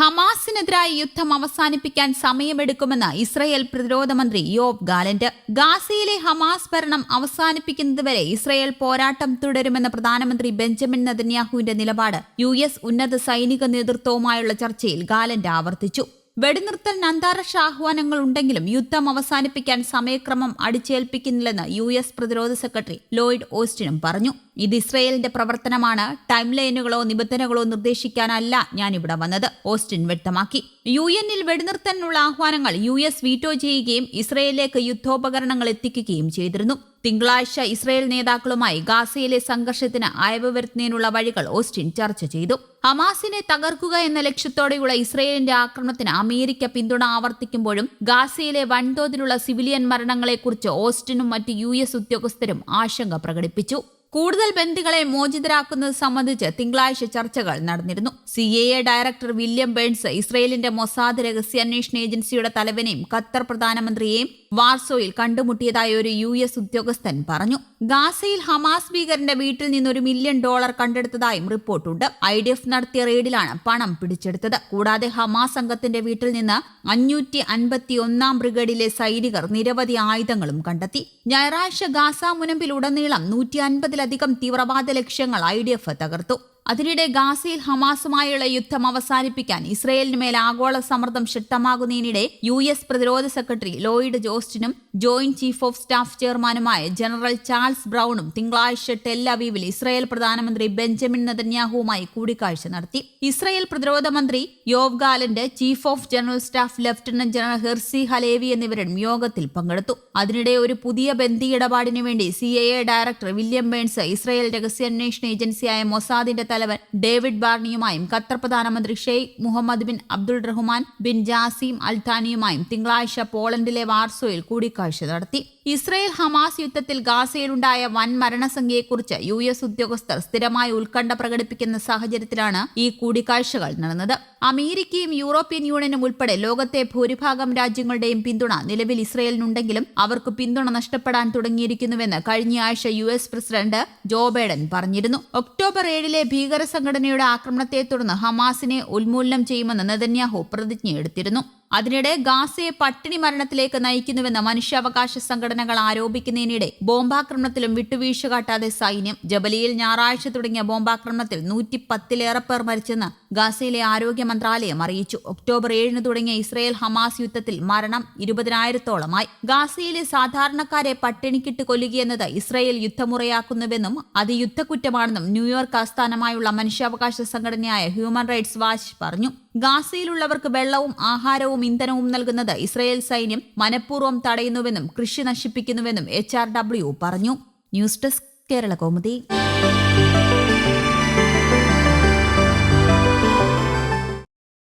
ഹമാസിനെതിരായ യുദ്ധം അവസാനിപ്പിക്കാൻ സമയമെടുക്കുമെന്ന് ഇസ്രയേൽ പ്രതിരോധ മന്ത്രി യോബ് ഗാലന്റ്. ഗാസയിലെ ഹമാസ് ഭരണം അവസാനിപ്പിക്കുന്നതുവരെ ഇസ്രയേൽ പോരാട്ടം തുടരുമെന്ന പ്രധാനമന്ത്രി ബെഞ്ചമിൻ നദന്യാഹുവിന്റെ നിലപാട് യു എസ് ഉന്നത സൈനിക നേതൃത്വവുമായുള്ള ചർച്ചയിൽ ഗാലന്റ് ആവർത്തിച്ചു. വെടിനിർത്തലിന് അന്താരാഷ്ട്ര ആഹ്വാനങ്ങൾ ഉണ്ടെങ്കിലും യുദ്ധം അവസാനിപ്പിക്കാൻ സമയക്രമം അടിച്ചേൽപ്പിക്കുന്നില്ലെന്ന് യു എസ് പ്രതിരോധ സെക്രട്ടറി ലോയിഡ് ഓസ്റ്റിനും പറഞ്ഞു. ഇത് ഇസ്രയേലിന്റെ പ്രവർത്തനമാണ്. ടൈം ലൈനുകളോ നിബന്ധനകളോ നിർദ്ദേശിക്കാനല്ല ഇവിടെ വന്നത്. ഓസ്റ്റിൻ വ്യക്തമാക്കി. യു എന്നിൽ വെടിനിർത്തലിനുള്ള ആഹ്വാനങ്ങൾ യു എസ് വീറ്റോ ചെയ്യുകയും ഇസ്രയേലിലേക്ക് യുദ്ധോപകരണങ്ങൾ എത്തിക്കുകയും ചെയ്തിരുന്നു. തിങ്കളാഴ്ച ഇസ്രയേൽ നേതാക്കളുമായി ഗാസയിലെ സംഘർഷത്തിന് അയവ് വരുത്തുന്നതിനുള്ള വഴികൾ ഓസ്റ്റിൻ ചർച്ച ചെയ്തു. ഹമാസിനെ തകർക്കുക എന്ന ലക്ഷ്യത്തോടെയുള്ള ഇസ്രയേലിന്റെ ആക്രമണത്തിന് അമേരിക്ക പിന്തുണ ആവർത്തിക്കുമ്പോഴും ഗാസയിലെ വൻതോതിലുള്ള സിവിലിയൻ മരണങ്ങളെക്കുറിച്ച് ഓസ്റ്റിനും മറ്റ് യു എസ് ഉദ്യോഗസ്ഥരും ആശങ്ക പ്രകടിപ്പിച്ചു. കൂടുതൽ ബന്ദികളെ മോചിതരാക്കുന്നത് സംബന്ധിച്ച് തിങ്കളാഴ്ച ചർച്ചകൾ നടന്നിരുന്നു. C A A director William Burns ഇസ്രയേലിന്റെ മൊസാദ് രഹസ്യാന്വേഷണ ഏജൻസിയുടെ തലവനെയും ഖത്തർ പ്രധാനമന്ത്രിയെയും വാർസോയിൽ കണ്ടുമുട്ടിയതായി ഒരു യു എസ് ഉദ്യോഗസ്ഥൻ പറഞ്ഞു. ഗാസയിൽ ഹമാസ് ഭീകരന്റെ വീട്ടിൽ നിന്ന് ഒരു മില്യൺ ഡോളർ കണ്ടെടുത്തതായും റിപ്പോർട്ടുണ്ട്. ഐ ഡി എഫ് നടത്തിയ റെയ്ഡിലാണ് പണം പിടിച്ചെടുത്തത്. കൂടാതെ ഹമാസ് അംഗത്തിന്റെ വീട്ടിൽ നിന്ന് അഞ്ഞൂറ്റി അൻപത്തി ഒന്നാം ബ്രിഗേഡിലെ സൈനികർ നിരവധി ആയുധങ്ങളും കണ്ടെത്തി. ഞായറാഴ്ച ഗാസ മുനമ്പിലുടനീളം നൂറ്റി അൻപതിലധികം തീവ്രവാദ ലക്ഷ്യങ്ങൾ ഐ ഡി എഫ് തകർത്തു അതിനിടെ ഗാസയിൽ ഹമാസുമായുള്ള യുദ്ധം അവസാനിപ്പിക്കാൻ ഇസ്രയേലിന് മേൽ ആഗോള സമ്മർദ്ദം ശക്തമാകുന്നതിനിടെ യു എസ് പ്രതിരോധ സെക്രട്ടറി ലോയിഡ് ജോസ്റ്റിനും ജോയിന്റ് ചീഫ് ഓഫ് സ്റ്റാഫ് ചെയർമാനുമായ ജനറൽ ചാൾസ് ബ്രൌണും തിങ്കളാഴ്ച ടെൽ അവീവിൽ ഇസ്രയേൽ പ്രധാനമന്ത്രി ബെഞ്ചമിൻ നെതന്യാഹുവുമായി കൂടിക്കാഴ്ച നടത്തി. ഇസ്രയേൽ പ്രതിരോധ മന്ത്രി Yoav Gallant chief of general staff lieutenant general Herzi Halevi എന്നിവരും യോഗത്തിൽ പങ്കെടുത്തു. അതിനിടെ ഒരു പുതിയ ബന്ധി ഇടപാടിനു വേണ്ടി C director William Burns Israel രഹസ്യാന്വേഷണ ഏജൻസിയായ മൊസാദിന്റെ തലവൻ ഡേവിഡ് ബാർണിയുമായും ഖത്തർ പ്രധാനമന്ത്രി Sheikh Mohammed bin Abdul Rahman bin Jassim അൽത്താനിയുമായും തിങ്കളാഴ്ച പോളണ്ടിലെ വാർസോയിൽ കൂടിക്കാഴ്ച നടത്തി. ഇസ്രയേൽ ഹമാസ് യുദ്ധത്തിൽ ഗാസയിലുണ്ടായ വൻ മരണസംഖ്യയെക്കുറിച്ച് യു എസ് ഉദ്യോഗസ്ഥർ സ്ഥിരമായി ഉത്കണ്ഠ പ്രകടിപ്പിക്കുന്ന സാഹചര്യത്തിലാണ് ഈ കൂടിക്കാഴ്ചകൾ നടന്നത്. അമേരിക്കയും യൂറോപ്യൻ യൂണിയനും ഉൾപ്പെടെ ലോകത്തെ ഭൂരിഭാഗം രാജ്യങ്ങളുടെയും പിന്തുണ നിലവിൽ ഇസ്രയേലിനുണ്ടെങ്കിലും അവർക്ക് പിന്തുണ നഷ്ടപ്പെടാൻ തുടങ്ങിയിരിക്കുന്നുവെന്ന് കഴിഞ്ഞയാഴ്ച U S president Joe Biden പറഞ്ഞിരുന്നു. ഒക്ടോബർ ഏഴിലെ ഭീകര സംഘടനയുടെ ആക്രമണത്തെ തുടർന്ന് ഹമാസിനെ ഉന്മൂലനം ചെയ്യുമെന്ന് നെതന്യാഹു പ്രതിജ്ഞയെടുത്തിരുന്നു. അതിനിടെ ഗാസയെ പട്ടിണി മരണത്തിലേക്ക് നയിക്കുന്നുവെന്ന് മനുഷ്യാവകാശ സംഘടനകൾ ആരോപിക്കുന്നതിനിടെ ബോംബാക്രമണത്തിലും വിട്ടുവീഴ്ച കാട്ടാതെ സൈന്യം ജബലിയിൽ ഞായറാഴ്ച തുടങ്ങിയ ബോംബാക്രമണത്തിൽ നൂറ്റി പത്തിലേറെ പേർ മരിച്ചെന്ന് ഗാസയിലെ ആരോഗ്യ മന്ത്രാലയം അറിയിച്ചു. ഒക്ടോബർ ഏഴിന് തുടങ്ങിയ ഇസ്രയേൽ ഹമാസ് യുദ്ധത്തിൽ മരണം ഇരുപതിനായിരത്തോളമായി. ഗാസയിലെ സാധാരണക്കാരെ പട്ടിണിക്കിട്ട് കൊല്ലുകയെന്നത് ഇസ്രയേൽ യുദ്ധമുറയാക്കുന്നുവെന്നും അത് യുദ്ധക്കുറ്റമാണെന്നും ന്യൂയോർക്ക് ആസ്ഥാനമായുള്ള മനുഷ്യാവകാശ സംഘടനയായ ഹ്യൂമൻ റൈറ്റ്സ് വാച്ച് പറഞ്ഞു. ഗാസയിലുള്ളവർക്ക് വെള്ളവും ആഹാരവും ഇന്ധനവും നൽകുന്നത് ഇസ്രയേൽ സൈന്യം മനഃപൂർവം തടയുന്നുവെന്നും കൃഷി നശിപ്പിക്കുന്നുവെന്നും എച്ച് പറഞ്ഞു. News desk Kerala Kaumudi